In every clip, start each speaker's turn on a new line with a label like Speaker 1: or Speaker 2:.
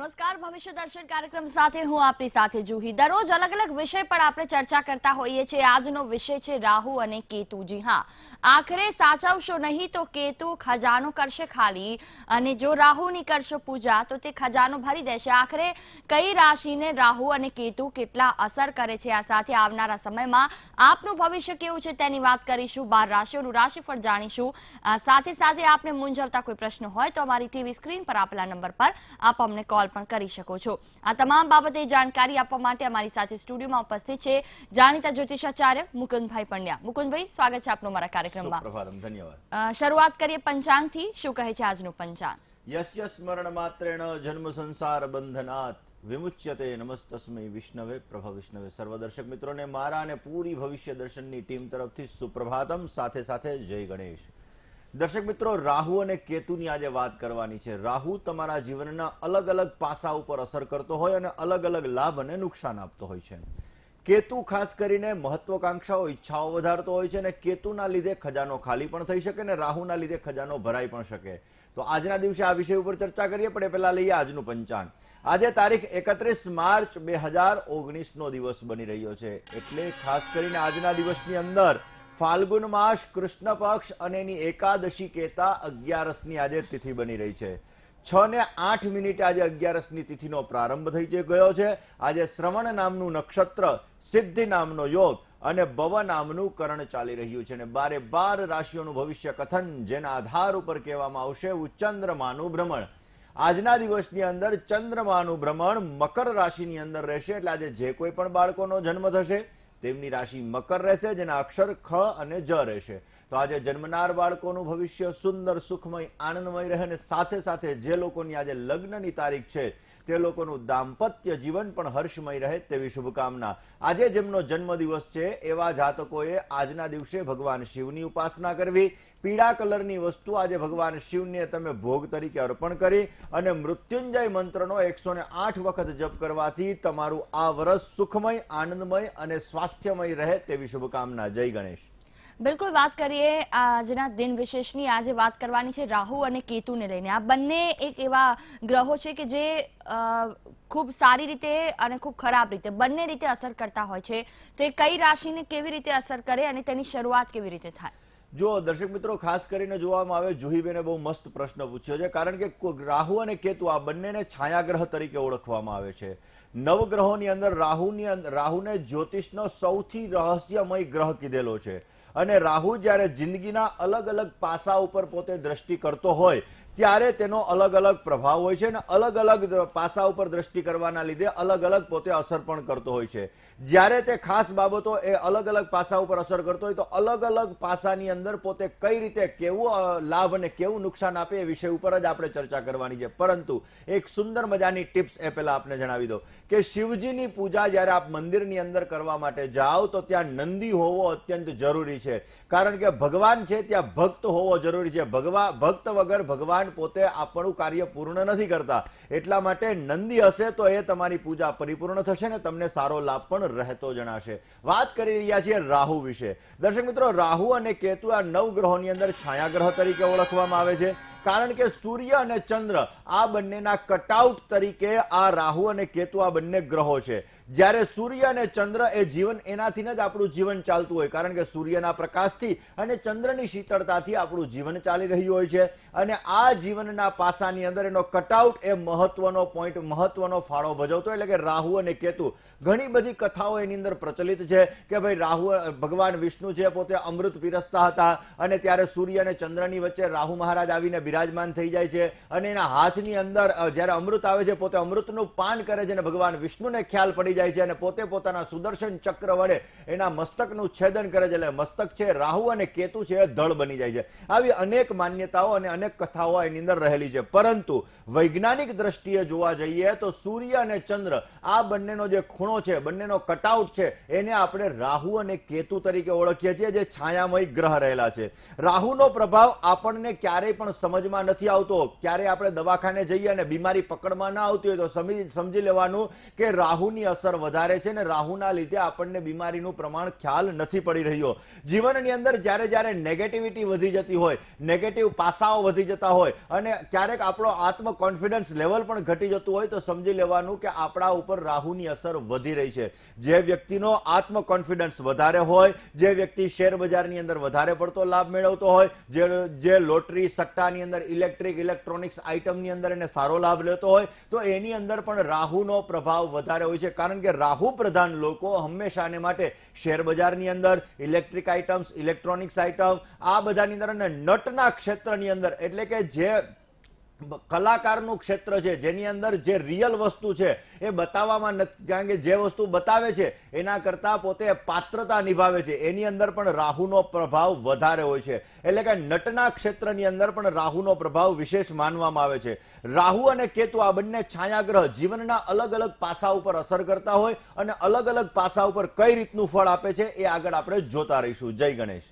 Speaker 1: નમસ્કાર, ભવિષ્ય દર્શન કાર્યક્રમ સાથે હું આપની સાથે જુહી. દરરોજ અલગ અલગ વિષય પર આપણે ચર્ચા કરતા હોઈએ છીએ. આજનો વિષય છે રાહુ અને કેતુ. જી હા, આખરે સાચવશો નહીં તો કેતુ ખજાનો કરશે ખાલી અને જો રાહુની કરશો પૂજા તો તે ખજાનો ભરી દેશે. આખરે કઈ રાશિને રાહુ અને કેતુ કેટલા અસર કરે છે? આ સાથે આવનારા સમયમાં આપનું ભવિષ્ય કેવું છે તેની વાત કરીશું. બાર રાશિઓનું રાશિફળ જાણીશું. સાથે સાથે આપને મૂંઝવતા કોઈ પ્રશ્ન હોય તો અમારી ટીવી સ્ક્રીન પર આપેલા નંબર પર આપ અમને કોલ પણ કરી શકો છો. આ તમામ બાબતે જાણકારી આપવા માટે અમારી સાથે સ્ટુડિયોમાં ઉપસ્થિત છે જાણીતા જ્યોતિષાચાર્ય મુકુંદભાઈ પંડ્યા. મુકુંદભાઈ સ્વાગત છે આપનું મારા કાર્યક્રમમાં.
Speaker 2: ધન્યવાદ.
Speaker 1: શરૂઆત કરીએ પંચાંગથી. શું કહે છે આજનું પંચાંગ?
Speaker 2: યસ્ય સ્મરણ માત્રેણ જન્મ સંસાર બંધનાત વિમુચ્યતે નમસ્તસ્મય વિષ્ણવે પ્રભ વિષ્ણવે. સર્વ દર્શક મિત્રોને મારા અને પૂરી ભવિષ્ય દર્શનની ટીમ તરફથી સુપ્રભાતમ. સાથે સાથે જય ગણેશ. દર્શક મિત્રો, રાહુ અને કેતુની આજે વાત કરવાની છે. રાહુ તમારા જીવનના અલગ અલગ પાસા ઉપર અસર કરતો હોય અને અલગ અલગ લાભ અને નુકસાન આપતો હોય છે. કેતુ ખાસ કરીને મહત્વકાંક્ષાઓ, ઈચ્છાઓ વધારતો હોય છે અને કેતુના લીધે ખજાનો ખાલી પણ થઈ શકે અને રાહુના લીધે ખજાનો ભરાઈ પણ શકે. તો આજના દિવસે આ વિષય ઉપર ચર્ચા કરીએ, પણ એ પહેલા લઈએ આજનું પંચાંગ. આજે તારીખ એકત્રીસ માર્ચ બે હજાર નો દિવસ બની રહ્યો છે. એટલે ખાસ કરીને આજના દિવસની અંદર ફાલ્ગુન માસ કૃષ્ણ પક્ષ અને એની એકાદશી કેતા અગિયારસની આજે તિથિ બની રહી છે. છ ને આઠ મિનિટે આજે અગિયારસની તિથિનો પ્રારંભ થઈ ગયો છે. આજે શ્રવણ નામનું નક્ષત્ર, સિદ્ધિ નામનો યોગ અને ભવ નામનું કરણ ચાલી રહ્યું છે અને બારે બાર રાશિઓનું ભવિષ્ય કથન જેના આધાર ઉપર કહેવામાં આવશે ચંદ્રમાનું ભ્રમણ. આજના દિવસની અંદર ચંદ્રમાનું ભ્રમણ મકર રાશિની અંદર રહેશે, એટલે આજે જે કોઈ પણ બાળકોનો જન્મ થશે. તેમની રાશિ મકર રહેશે, જેના અક્ષર ખ અને જ રહેશે. તો આજે જન્મનાર બાળકોનું ભવિષ્ય સુંદર, સુખમય, આનંદમય રહે અને સાથે સાથે જે લોકોની આજે લગ્નની તારીખ છે તે લોકોનું દાંપત્ય જીવન પણ હર્ષમય રહે તેવી શુભકામના. આજે જેમનો જન્મદિવસ છે, એવા જાતકોએ આજના દિવસે ભગવાન શિવની ઉપાસના કરવી. પીળા કલરની વસ્તુ આજે ભગવાન શિવને તમે ભોગ તરીકે અર્પણ કરી અને મૃત્યુંજય મંત્રનો એકસો આઠ વખત જપ કરવાથી તમારું આ વરસ સુખમય, આનંદમય અને સ્વાસ્થ્યમય રહે તેવી શુભકામના. જય ગણેશ.
Speaker 1: બિલકુલ વાત કરીએ આજના દિન વિશેષની. આજે વાત કરવાની છે રાહુ અને કેતુને લઈને. આ બંને એક એવા ગ્રહો છે કે જે ખૂબ સારી રીતે અને ખૂબ ખરાબ રીતે, બંને રીતે અસર કરતા હોય છે. તો એ કઈ રાશિને કેવી રીતે અસર કરે અને તેની શરૂઆત કેવી રીતે થાય?
Speaker 2: જો દર્શક મિત્રો, ખાસ કરીને જોવામાં આવે, જુહીબેને બહુ મસ્ત પ્રશ્ન પૂછ્યો છે, કારણ કે રાહુ અને કેતુ આ બંનેને છાયાગ્રહ તરીકે ઓળખવામાં આવે છે. નવગ્રહોની અંદર રાહુની રાહુને જ્યોતિષનો સૌથી રહસ્યમય ગ્રહ કીધેલો છે. અને રાહુ જ્યારે જિંદગીના અલગ અલગ પાસા ઉપર પોતે દ્રષ્ટિ કરતો હોય, ત્યારે તેનો અલગ અલગ પ્રભાવ હોય છે અને અલગ અલગ પાસા ઉપર દ્રષ્ટિ કરવાના લીધે અલગ અલગ પોતે અસર પણ કરતો હોય છે. જ્યારે તે ખાસ બાબતો એ અલગ અલગ પાસા ઉપર અસર કરતો હોય, તો અલગ અલગ પાસાની અંદર પોતે કઈ રીતે કેવું લાભ અને કેવું નુકસાન આપે એ વિષય ઉપર જ આપણે ચર્ચા કરવાની છે. પરંતુ એક સુંદર મજાની ટિપ્સ એ પહેલા આપને જણાવી દો કે શિવજીની પૂજા જ્યારે આપ મંદિરની અંદર કરવા માટે જાઓ, તો ત્યાં નંદી હોવો અત્યંત જરૂરી છે. કારણ કે ભગવાન છે ત્યાં ભક્ત હોવો જરૂરી છે. ભગવા, ભક્ત વગર ભગવાન પોતે આપણું કાર્ય પૂર્ણ નથી કરતા. એટલા માટે નંદી હશે તો એ તમારી પૂજા પરિપૂર્ણ થશે ને તમને સારો લાભ પણ રહેતો જણાશે. વાત કરી રહ્યા છીએ રાહુ વિશે. દર્શક મિત્રો, રાહુ અને કેતુ આ નવ ગ્રહોની અંદર છાયાગ્રહ તરીકે ઓળખવામાં આવે છે. કારણ કે સૂર્ય અને ચંદ્ર આ બંનેના કટઆઉટ તરીકે આ રાહુ અને કેતુ આ બંને ગ્રહો છે. જ્યારે સૂર્ય અને ચંદ્ર એ જીવન એનાથી જ આપણું જીવન ચાલતું હોય, કારણ કે સૂર્યના પ્રકાશથી અને ચંદ્રની શીતળતાથી આપણું જીવન ચાલી રહ્યું હોય છે. અને આ જીવનના પાસાની અંદર એનો કટઆઉટ એ મહત્વનો પોઈન્ટ મહત્વનો ફાળો ભજવતો, એટલે કે રાહુ અને કેતુ. ઘણી બધી કથાઓ એની અંદર પ્રચલિત છે કે ભાઈ રાહુ, ભગવાન વિષ્ણુ છે પોતે અમૃત પીરસતા હતા અને ત્યારે સૂર્ય અને ચંદ્રની વચ્ચે રાહુ મહારાજ આવીને બિરાજમાન થઈ જાય છે. અને એના હાથની અંદર જ્યારે અમૃત આવે છે, પોતે અમૃતનું પાન કરે છે અને ભગવાન વિષ્ણુને ખ્યાલ પડી જાય છે અને પોતે પોતાના સુદર્શન ચક્ર વડે એના મસ્તકનું છેદન કરે છે. એટલે મસ્તક છે, રાહુ અને કેતુ છે, એ ધળ બની જાય છે. આવી અનેક માન્યતાઓ અને અનેક કથાઓ એની અંદર રહેલી છે. પરંતુ વૈજ્ઞાનિક દ્રષ્ટિએ જોવા જઈએ તો સૂર્ય અને ચંદ્ર આ બંનેનો જે ખૂણો છે, બંનેનો કટઆઉટ છે, એને આપણે રાહુ અને કેતુ તરીકે ઓળખીએ છીએ, જે છાયામય ગ્રહ રહેલા છે. રાહુનો પ્રભાવ આપણને ક્યારેય પણ સમજમાં નથી આવતો. ક્યારે આપણે દવાખાને જઈએ અને બીમારી પકડમાં ના આવતી હોય તો સમજી લેવાનું કે રાહુની અસર વધારે છે ને રાહુના લીધે આપણને બીમારીનું પ્રમાણ ખ્યાલ નથી પડી રહ્યો. જીવનની અંદર જ્યારે જ્યારે નેગેટિવિટી વધી જતી હોય નેગેટિવ પાસાઓ વધી જતા હોય અને ક્યારેક આપણો આત્મ કોન્ફિડન્સ લેવલ પણ ઘટી જતું હોય તો સમજી લેવાનું કે આપણા ઉપર રાહુની અસર વધી રહી છે. જે વ્યક્તિનો આત્મ કોન્ફિડન્સ વધારે હોય, જે વ્યક્તિ શેર બજારની અંદર વધારે પડતો લાભ મેળવતો હોય, જે જે લોટરી સટ્ટાની અંદર ઇલેક્ટ્રિક ઇલેક્ટ્રોનિક્સ આઇટમની અંદર એને સારો લાભ લેતો હોય, તો એની અંદર પણ રાહુનો પ્રભાવ વધારે હોય છે. કારણ કે રાહુ પ્રધાન લોકો હંમેશાને માટે શેર બજારની અંદર, ઇલેક્ટ્રિક આઇટમ્સ, ઇલેક્ટ્રોનિક્સ આઇટમ, આ બધાની અંદર અને નટના ક્ષેત્રની અંદર. એટલે કે જે કલાકારનું ક્ષેત્ર છે, જેની અંદર જે રિયલ વસ્તુ છે, એ બતાવવામાં નથી, કારણ કે જે વસ્તુ બતાવે છે, એના કરતાં પોતે પાત્રતા નિભાવે છે. એની અંદર પણ રાહુનો પ્રભાવ વધારે હોય છે. એટલે કે નટના ક્ષેત્રની અંદર પણ રાહુનો પ્રભાવ વિશેષ માનવામાં આવે છે. રાહુ અને કેતુ આ બંને છાયાગ્રહ જીવનના અલગ અલગ પાસા ઉપર અસર કરતા હોય અને અલગ અલગ પાસા ઉપર કઈ રીતનું ફળ આપે છે, એ આગળ આપણે જોતા રહીશું. જય ગણેશ.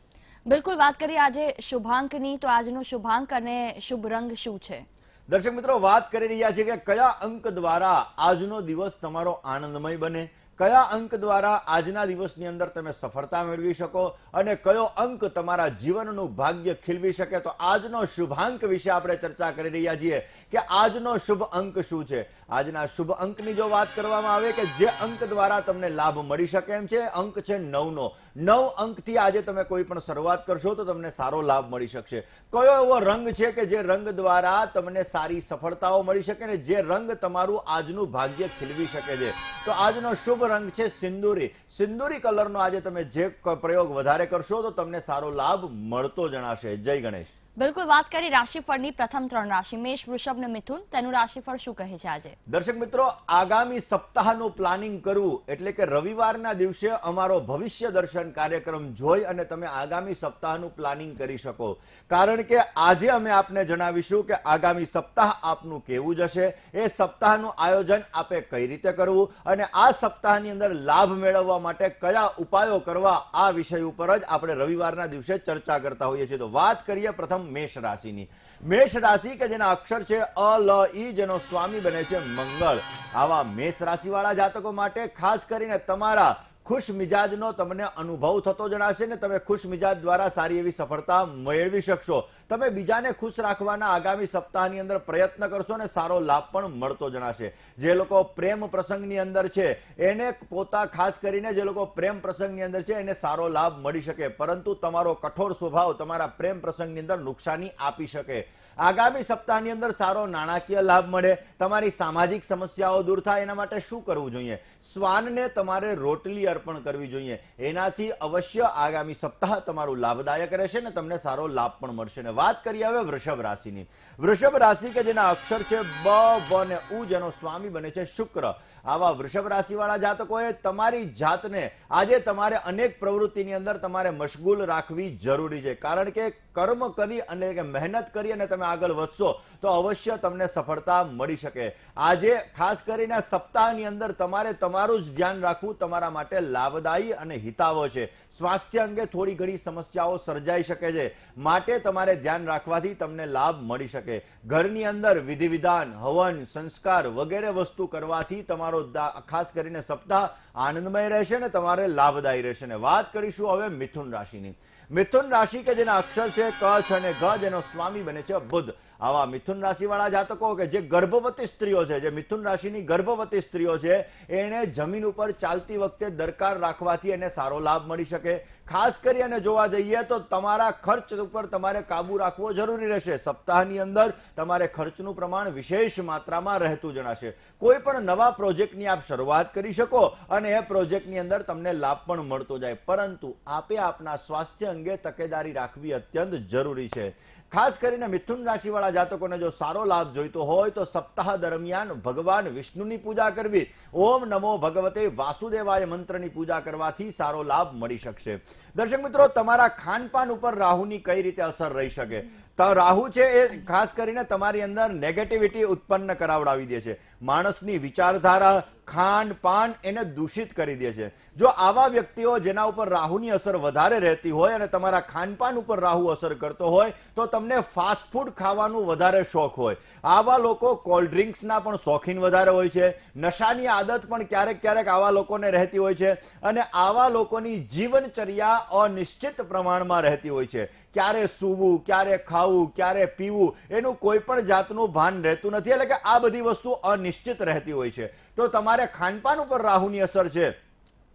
Speaker 1: બિલકુલ વાત કરીએ આજે શુભાંકની, તો આજનો શુભાંક અને શુભ રંગ શું છે?
Speaker 2: દર્શક મિત્રો, વાત કરી રહ્યા છે કે કયા અંક દ્વારા આજનો દિવસ તમારો આનંદમય બને? કયા અંક દ્વારા આજના દિવસની અંદર તમે સફળતા મેળવી શકો અને કયો અંક તમારા જીવનનું ભાગ્ય ખીલવી શકે? તો આજનો શુભાંક વિશે આપણે ચર્ચા કરી રહ્યા છીએ કે આજનો શુભ અંક શું છે? આજના શુભ અંકની જો વાત કરવામાં આવે કે જે અંક દ્વારા તમને લાભ મળી શકે એમ છે, અંક છે નવનો. નવ અંકથી આજે તમે કોઈ પણ શરૂઆત કરશો તો તમને સારો લાભ મળી શકશે. કયો એવો રંગ છે કે જે રંગ દ્વારા તમને સારી સફળતાઓ મળી શકે ને જે રંગ તમારું આજનું ભાગ્ય ખીલવી શકે છે? તો આજનો શુભ રંગ છે સિંદૂરી. સિંદૂરી કલરનો આજે તમે જે પ્રયોગ વધારે કરશો તો તમને સારો લાભ મળતો જણાશે. જય ગણેશ.
Speaker 1: બિલકુલ વાત કરી રાશિફળની પ્રથમ ત્રણ રાશિ, મેષ, વૃષભ ને મિથુન. તેનું રાશિફળ શું કહે છે આજે?
Speaker 2: દર્શક મિત્રો, આગામી સપ્તાહનું પ્લાનિંગ કરવું એટલે કે રવિવારના દિવસે અમારો ભવિષ્ય દર્શન કાર્યક્રમ જોઈ અને તમે આગામી સપ્તાહનું પ્લાનિંગ કરી શકો. કારણ કે આજે અમે આપને જણાવીશું કે આગામી સપ્તાહ આપનું કેવું જશે એ સપ્તાહનું આયોજન આપે કઈ રીતે કરવું, અને આ સપ્તાહની અંદર લાભ મેળવવા માટે કયા ઉપાયો કરવા, આ વિષય ઉપર જ આપણે રવિવારના દિવસે ચર્ચા કરતા હોઈએ છીએ. તો વાત કરીએ પ્રથમ મેષ રાશિની. મેષ રાશિ કે જેના અક્ષર છે અ, લ, ઈ, જેનો સ્વામી બને છે મંગળ. આવા મેષ રાશિવાળા જાતકો માટે ખાસ કરીને તમારા ખુશ મિજાજનો તમને અનુભવ થતો જણાશે ને તમે ખુશ મિજાજ દ્વારા સારી એવી સફળતા મેળવી શકશો. તમે બીજાને ખુશ રાખવાના આગામી સપ્તાહની અંદર પ્રયત્ન કરશો ને સારો લાભ પણ મળતો જણાશે. જે લોકો પ્રેમ પ્રસંગની અંદર છે, એને પોતા ખાસ કરીને જે લોકો પ્રેમ પ્રસંગની અંદર છે, એને સારો લાભ મળી શકે. પરંતુ તમારો કઠોર સ્વભાવ તમારા પ્રેમ પ્રસંગની અંદર નુકસાની આપી શકે. આગામી સપ્તાહની અંદર સારો નાણાકીય લાભ મળે. તમારી સામાજિક સમસ્યાઓ દૂર થાય એના માટે શું કરવું જોઈએ? શ્વાનને તમારે રોટલી અર્પણ કરવી જોઈએ. એનાથી અવશ્ય આગામી સપ્તાહ તમારું લાભદાયક રહેશે ને તમને સારો લાભ પણ મળશે. ને વાત કરીએ હવે વૃષભ રાશિની. વૃષભ રાશિ કે જેના અક્ષર છે બ, વ ને ઉ, જેનો સ્વામી બને છે શુક્ર. આવા વૃષભ રાશિવાળા જાતકોએ તમારી જાતને આજે તમારે અનેક પ્રવૃત્તિની અંદર તમારે મશગુલ રાખવી જરૂરી છે. કારણ કે કર્મ કરી અને મહેનત કરી અને તમે આગળ વધશો તો અવશ્ય તમને સફળતા મળી શકે. આજે ખાસ કરીને સપ્તાહની અંદર તમારે તમારું જ ધ્યાન રાખવું તમારા માટે લાભદાયી અને હિતાવ છે. સ્વાસ્થ્ય અંગે થોડી ઘણી સમસ્યાઓ સર્જાઈ શકે છે. માટે તમારે ધ્યાન રાખવાથી તમને લાભ મળી શકે. ઘરની અંદર વિધિ વિધાન હવન, સંસ્કાર વગેરે વસ્તુ કરવાથી તમારો દા- ખાસ કરીને સપ્તાહ આનંદમય રહેશે ને તમારે લાભદાયી રહેશે. ને વાત કરીશું હવે મિથુન રાશિની. મિથુન રાશિ કે જેના અક્ષર છે કચ્છ અને ગ જેનો સ્વામી બને છે બુધ. આવા મિથુન રાશિવાળા જાતકો કે જે ગર્ભવતી સ્ત્રીઓ છે, જે મિથુન રાશિની ગર્ભવતી સ્ત્રીઓ છે એને જમીન ઉપર ચાલતી વખતે દરકાર રાખવાથી એને સારો લાભ મળી શકે. ખાસ કરી અને જોવા જઈએ તો તમારા ખર્ચ ઉપર તમારે કાબુ રાખવો જરૂરી રહેશે. સપ્તાહની અંદર તમારે ખર્ચનું પ્રમાણ વિશેષ માત્રામાં રહેતું જણાશે. કોઈ પણ નવા પ્રોજેક્ટની આપ શરૂઆત કરી શકો અને એ પ્રોજેક્ટની અંદર તમને લાભ પણ મળતો જાય. પરંતુ આપે આપના સ્વાસ્થ્ય અંગે તકેદારી રાખવી અત્યંત જરૂરી છે. ખાસ કરીને મિથુન રાશિવાળા જાતકોને જો સારો લાભ જોઈતો હોય તો સપ્તાહ દરમિયાન ભગવાન વિષ્ણુની પૂજા કરવી. ઓમ નમો ભગવતે વાસુદેવાય મંત્રની પૂજા કરવાથી સારો લાભ મળી શકશે. દર્શક મિત્રો, તમારા ખાનપાન ઉપર રાહુની કઈ રીતે અસર રહી શકે? રાહુ છે એ ખાસ કરીને તમારી અંદર નેગેટિવિટી ઉત્પન્ન કરાવડાવી દે છે. માણસની વિચારધારા ખાન પાન એને દૂષિત કરી દે છે. જો આવા વ્યક્તિઓ જેના ઉપર રાહુની અસર વધારે રહેતી હોય અને તમારા ખાનપાન ઉપર રાહુ અસર કરતો હોય, તો તમને ફાસ્ટ ફૂડ ખાવાનું વધારે શોખ હોય. આવા લોકો કોલ્ડ ડ્રિંક્સના પણ શોખીન વધારે હોય છે. નશાની આદત પણ ક્યારેક ક્યારેક આવા લોકોને રહેતી હોય છે. અને આવા લોકોની જીવનચર્યા અનિશ્ચિત પ્રમાણમાં રહેતી હોય છે. ક્યારે સૂવું, ક્યારે ખાવું, ક્યારે પીવું, એનું કોઈ પણ જાતનું ભાન રહેતું નથી. એટલે કે આ બધી વસ્તુ અનિશ્ચિત રહેતી હોય છે. તો તમારે ખાનપાન ઉપર રાહુની અસર છે.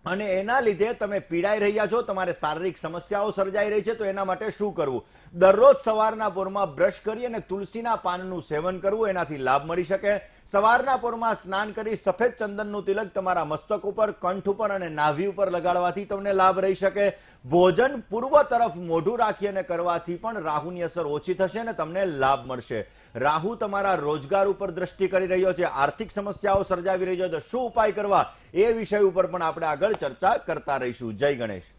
Speaker 2: અને એના લીધે તમે પીડાઈ રહ્યા છો, તમારે શારીરિક સમસ્યાઓ સર્જાઈ રહી છે, તો એના માટે શું કરવું? દરરોજ સવારના પોરમાં બ્રશ કરી અને તુલસીના પાનનું સેવન કરવું, એનાથી લાભ મળી શકે. સવારના પોરમાં સ્નાન કરી સફેદ ચંદનનું તિલક તમારા મસ્તક ઉપર, કંઠ ઉપર અને નાભી ઉપર લગાડવાથી તમને લાભ રહી શકે. ભોજન પૂર્વ તરફ મોઢું રાખી અને કરવાથી પણ રાહુની અસર ઓછી થશે અને તમને લાભ મળશે. રાહુ તમારા રોજગાર ઉપર દ્રષ્ટિ કરી રહ્યો છે, આર્થિક સમસ્યાઓ સર્જાવી રહ્યો છે શું ઉપાય કરવા એ વિષય ઉપર પણ આપણે આગળ ચર્ચા કરતા રહીશું. જય ગણેશ.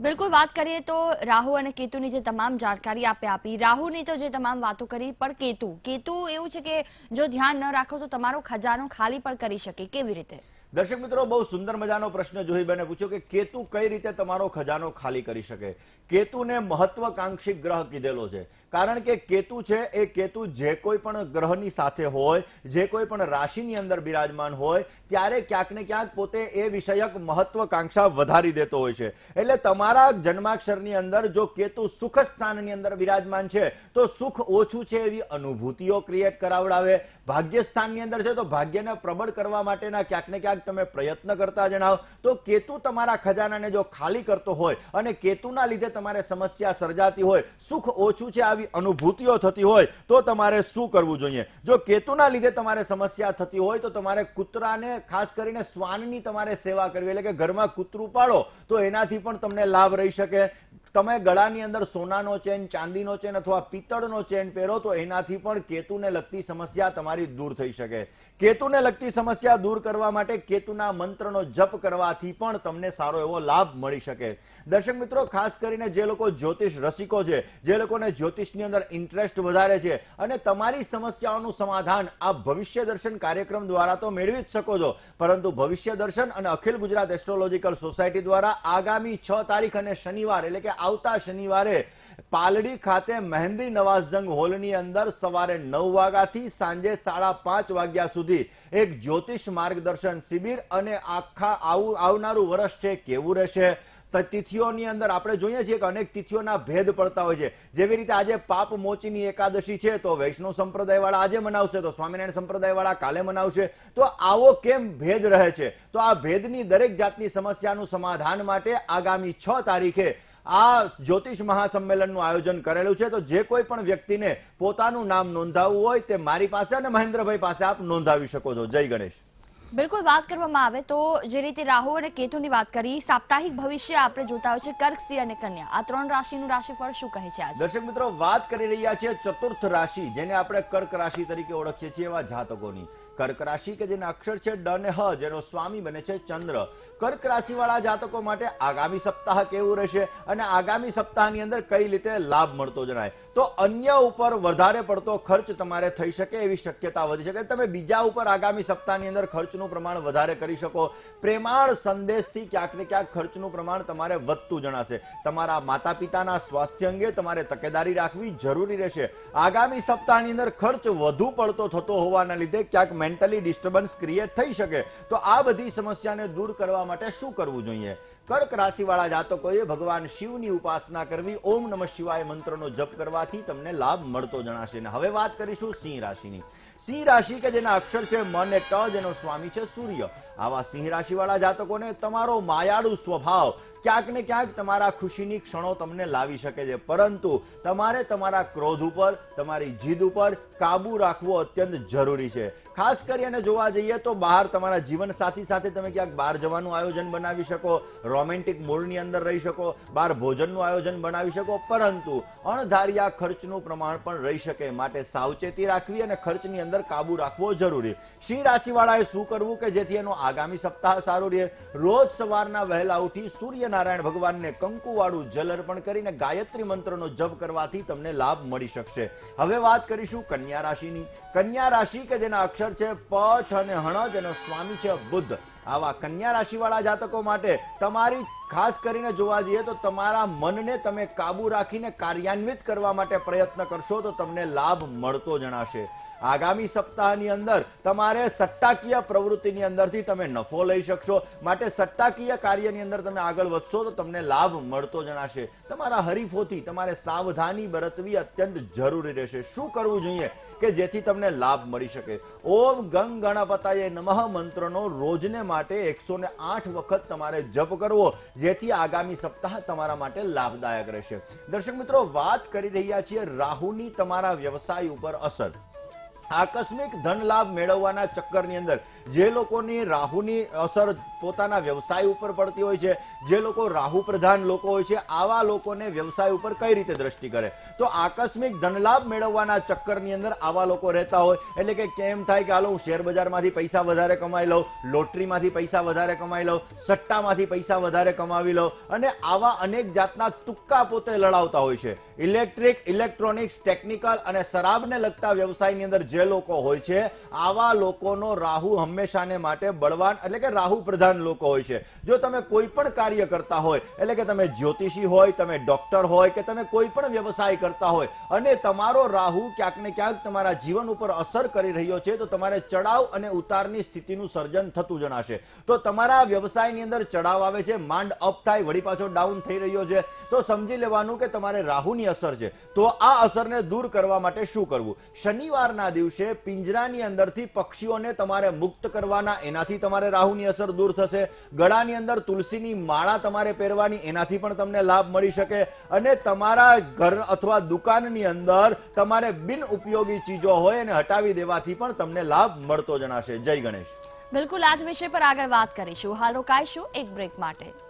Speaker 1: બિલકુલ વાત કરીએ તો રાહુ અને કેતુની જે તમામ જાણકારી આપે આપી. રાહુની તો જે તમામ વાતો કરી, પણ કેતુ કેતુ એવું છે કે જો ધ્યાન ન રાખો તો તમારો ખજાનો ખાલી પણ કરી શકે. કેવી રીતે?
Speaker 2: દર્શક મિત્રો, બહુ સુંદર મજાનો પ્રશ્ન જોહીબેને પૂછ્યો કે કેતુ કઈ રીતે તમારો ખજાનો ખાલી કરી શકે? કેતુને મહત્વકાંક્ષી ગ્રહ કીધેલો છે. કારણ કે કેતુ છે એ કેતુ જે કોઈ પણ ગ્રહની સાથે હોય, જે કોઈ પણ રાશિની અંદર બિરાજમાન હોય, ત્યારે ક્યાંક ને ક્યાંક પોતે એ વિષયક મહત્વકાંક્ષા વધારી દેતો હોય છે. એટલે તમારા જન્માક્ષરની અંદર જો કેતુ સુખ સ્થાનની અંદર બિરાજમાન છે, તો સુખ ઓછું છે એવી અનુભૂતિઓ ક્રિએટ કરાવડાવે. ભાગ્ય સ્થાનની અંદર છે, તો ભાગ્યને પ્રબળ કરવા માટેના ક્યાંક ને ક્યાંક તમે પ્રયત્ન કરતા જણાવો. તો કેતુ તમારા ખજાનાને જો ખાલી કરતો હોય અને કેતુના લીધે તમારે સમસ્યા સર્જાતી હોય, સુખ ઓછું છે આવી અનુભૂતિઓ થતી હોય, તો તમારે શું કરવું જોઈએ? જો કેતુના લીધે તમારે સમસ્યા થતી હોય, તો તમારે કૂતરાને, ખાસ કરીને શ્વાનની તમારે સેવા કરવી. એટલે કે ઘરમાં કૂતરું પાડો તો એનાથી પણ તમને લાભ રહી શકે. તમે ગળાની અંદર સોનાનો ચેન, ચાંદીનો ચેન અથવા પિત્તળનો ચેન પહેરો તો એનાથી પણ કેતુને લગતી સમસ્યા તમારી દૂર થઈ શકે. કેતુને લગતી સમસ્યા દૂર કરવા માટે કેતુના મંત્રનો જપ કરવાથી પણ તમને સારો એવો લાભ મળી શકે. દર્શક મિત્રો, ખાસ કરીને જે લોકો જ્યોતિષ રસિકો છે, જે લોકોને જ્યોતિષની અંદર ઇન્ટરેસ્ટ વધારે છે અને તમારી સમસ્યાઓનું સમાધાન આ ભવિષ્ય દર્શન કાર્યક્રમ દ્વારા તો મેળવી જ શકો છો. પરંતુ ભવિષ્ય દર્શન અને અખિલ ગુજરાત એસ્ટ્રોલોજીકલ સોસાયટી દ્વારા આગામી છ તારીખ અને શનિવાર એટલે કે આવતા શનિવારે પાલડી ખાતે મહેંદી નવાઝજંગ હોલની અંદર સવારે નવ વાગ્યાથી સાંજે સાડા પાંચ વાગ્યા સુધી એક જ્યોતિષ માર્ગદર્શન શિબિર અને આખા આવું, આવનારું વર્ષ છે, કેવું રહેશે? તિથિઓની અંદર આપણે જોઈએ છીએ કે અનેક તિથિઓના ભેદ પડતા હોય છે. જેવી રીતે આજે પાપ મોચીની એકાદશી છે, તો વૈષ્ણવ સંપ્રદાયવાળા આજે મનાવશે, તો સ્વામિનારાયણ સંપ્રદાયવાળા કાલે મનાવશે. તો આવો કેમ ભેદ રહે છે? તો આ ભેદની દરેક જાતની સમસ્યાનું સમાધાન માટે આગામી છ તારીખે આ જ્યોતિષ મહાસંમેલનનું આયોજન કરેલું છે, તો જે કોઈ પણ વ્યક્તિને પોતાનું નામ નોંધાવવું હોય તે મારી પાસે અને મહેન્દ્રભાઈ પાસે આપ નોંધાવી શકો છો. જય ગણેશ.
Speaker 1: બિલકુલ વાત કરવામાં આવે તો જે રીતે રાહુ અને કેતુની વાત કરી, સાપ્તાહિક ભવિષ્ય આપણે જોતા હોય છે કર્ક અને કન્યા. આ ત્રણ રાશિનું રાશિફળ શું કહે છે
Speaker 2: દર્શક મિત્રો, વાત કરી રહ્યા છીએ ચતુર્થ રાશિ, જેને આપણે કર્ક રાશિ તરીકે ઓળખીએ છીએ એવા જાતકોની. કર્ક રાશિ કે જેના અક્ષર છે ડ ને હ, જેનો સ્વામી બને છે ચંદ્ર. કર્ક રાશિ વાળા જાતકો માટે આગામી સપ્તાહ કેવું રહેશે અને આગામી સપ્તાહની અંદર કઈ રીતે લાભ મળતો જણાય? તો અન્ય ઉપર વધારે પડતો ખર્ચ તમારે થઈ શકે એવી શક્યતા વધી શકે. તમે બીજા ઉપર આગામી સપ્તાહની અંદર ખર્ચનું પ્રમાણ વધારે કરી શકો. પ્રેમાળ સંદેશથી ક્યાંક ને ક્યાંક ખર્ચનું પ્રમાણ તમારે વધતું જણાશે. તમારા માતા પિતાના સ્વાસ્થ્ય અંગે તમારે તકેદારી રાખવી જરૂરી રહેશે. આગામી સપ્તાહની અંદર ખર્ચ વધુ પડતો થતો હોવાના લીધે ક્યાંક મેન્ટલી ડિસ્ટર્બન્સ ક્રિએટ થઈ શકે. તો આ બધી સમસ્યાને દૂર કરવા માટે શું કરવું જોઈએ? કર્ક રાશિવાળા જાતકોએ ભગવાન શિવની ઉપાસના કરવી, ઓમ નમઃ શિવાય મંત્રનો જપ કરવાથી તમને લાભ મળતો જણાશે. અને હવે વાત કરીશું સિંહ રાશિની. સિંહ રાશિ કે જેના અક્ષર છે મ ને ટ, જેનો સ્વામી છે સૂર્ય. આવા સિંહ રાશિવાળા જાતકોને તમારો માયાળુ સ્વભાવ ક્યાંક ને ક્યાંક તમારા ખુશીની ક્ષણો તમને લાવી શકે છે. પરંતુ તમારે તમારા ક્રોધ ઉપર, તમારી જીદ ઉપર કાબુ રાખવો અત્યંત જરૂરી છે. ખાસ કરીને જોવા જઈએ તો બહાર તમારા જીવન સાથી સાથે તમે ક્યાંક બહાર જવાનું આયોજન બનાવી શકો, રોમેન્ટિક મૂળની અંદર રહી શકો, બહાર ભોજનનું આયોજન બનાવી શકો, પરંતુ અણધાર્યા ખર્ચનું પ્રમાણ પણ રહી શકે. માટે સાવચેતી રાખવી અને ખર્ચની અંદર કાબુ રાખવો જરૂરી. સિંહ રાશિવાળાએ શું કરવું કે જેથી એનો આગામી સપ્તાહ સારું રહે? રોજ સવારના વહેલા ઉઠી સૂર્યનારાયણ ભગવાનને કંકુવાળું જલ અર્પણ કરીને ગાયત્રી મંત્રનો જપ કરવાથી તમને લાભ મળી શકશે. હવે વાત કરીશું કન્યા રાશિની. કન્યા રાશિ કે જેના અક્ષર છે, પઠ અને હણજ એનો સ્વામી છે, બુદ્ધ. આવા કન્યા રાશિવાળા જાતકો માટે તમારી ખાસ કરીને જોવા જઈએ તો તમારા મનને તમે કાબુ રાખીને કાર્યાન્વિત કરવા માટે પ્રયત્ન કરશો તો તમને લાભ મળતો જણાશે. આગામી સપ્તાહની અંદર તમારે સટ્ટાકીય પ્રવૃત્તિની અંદરથી તમે નફો લઈ શકશો. માટે સટ્ટાકીય કાર્યની અંદર તમે આગળ વધશો તો તમને લાભ મળતો જણાશે. તમારા હરીફોથી તમારે સાવધાની બરતવી અત્યંત જરૂરી રહેશે. શું કરવું જોઈએ કે જેથી તમને લાભ મળી શકે? ઓમ ગંગ ગણપતાય નમઃ મંત્રનો રોજને માટે એકસો આઠ વખત તમારે જપ કરવો, જેથી આગામી સપ્તાહ તમારા માટે લાભદાયક રહેશે. દર્શક મિત્રો, વાત કરી રહ્યા છીએ રાહુની તમારા વ્યવસાય ઉપર અસર. આકસ્મિક ધન લાભ મેળવવાના ચક્કરની અંદર જે લોકોની રાહુની અસર પોતાના વ્યવસાય ઉપર પડતી હોય છે, જે લોકો રાહુ પ્રધાન લોકો હોય છે, આવા લોકોને વ્યવસાય ઉપર કઈ રીતે દ્રષ્ટિ કરે? તો આકસ્મિક ધનલાભ મેળવવાના ચક્કરની અંદર આવા લોકો રહેતા હોય, એટલે કે કેમ થાય કે, હાલો, હું શેર બજારમાંથી પૈસા વધારે કમાઈ લઉં, લોટરીમાંથી પૈસા વધારે કમાઈ લઉં, સટ્ટામાંથી પૈસા વધારે કમાવી લઉં, અને આવા અનેક જાતના તુક્કા પોતે લડાવતા હોય છે. ઇલેક્ટ્રિક, ઇલેક્ટ્રોનિક્સ, ટેકનિકલ અને શરાબને લગતા વ્યવસાયની અંદર જે લોકો હોય છે, આવા લોકોનો રાહુ હંમેશાને માટે બળવાન એટલે કે રાહુ પ્રધાન લોકો હોય છે. જો તમે કોઈ પણ કાર્ય કરતા હોય, એટલે કે તમે જ્યોતિષી હોય, તમે ડોક્ટર હોય કે તમે કોઈ પણ વ્યવસાય કરતા હોય, અને તમારો રાહુ ક્યાંક ને ક્યાંક તમારા જીવન ઉપર અસર કરી રહ્યો છે, તો તમારે ચડાવ અને ઉતારની સ્થિતિનું સર્જન થતું જણાશે. તો તમારા વ્યવસાયની અંદર ચડાવ આવે છે, માંડ અપ થાય, વળી પાછો ડાઉન થઈ રહ્યો છે, તો સમજી લેવાનું કે તમારે રાહુની અસર છે. તો આ અસરને દૂર કરવા માટે શું કરવું? શનિવારના દિવસે પિંજરાની અંદરથી પક્ષીઓને તમારે મુક્ત કરવાના, એનાથી તમારે રાહુની અસર દૂર થશે. ગળાની અંદર તુલસીની માળા તમારે પહેરવાની, એનાથી પણ તમને લાભ મળી શકે. અને તમારા ઘર અથવા દુકાનની અંદર તમારે બિન ઉપયોગી ચીજો હોય એને હટાવી દેવાથી પણ તમને લાભ મળતો જણાશે. જય ગણેશ.
Speaker 1: બિલકુલ, આજ વિષય પર આગળ વાત કરીશું. હાલ રોકાઈશું એક બ્રેક માટે.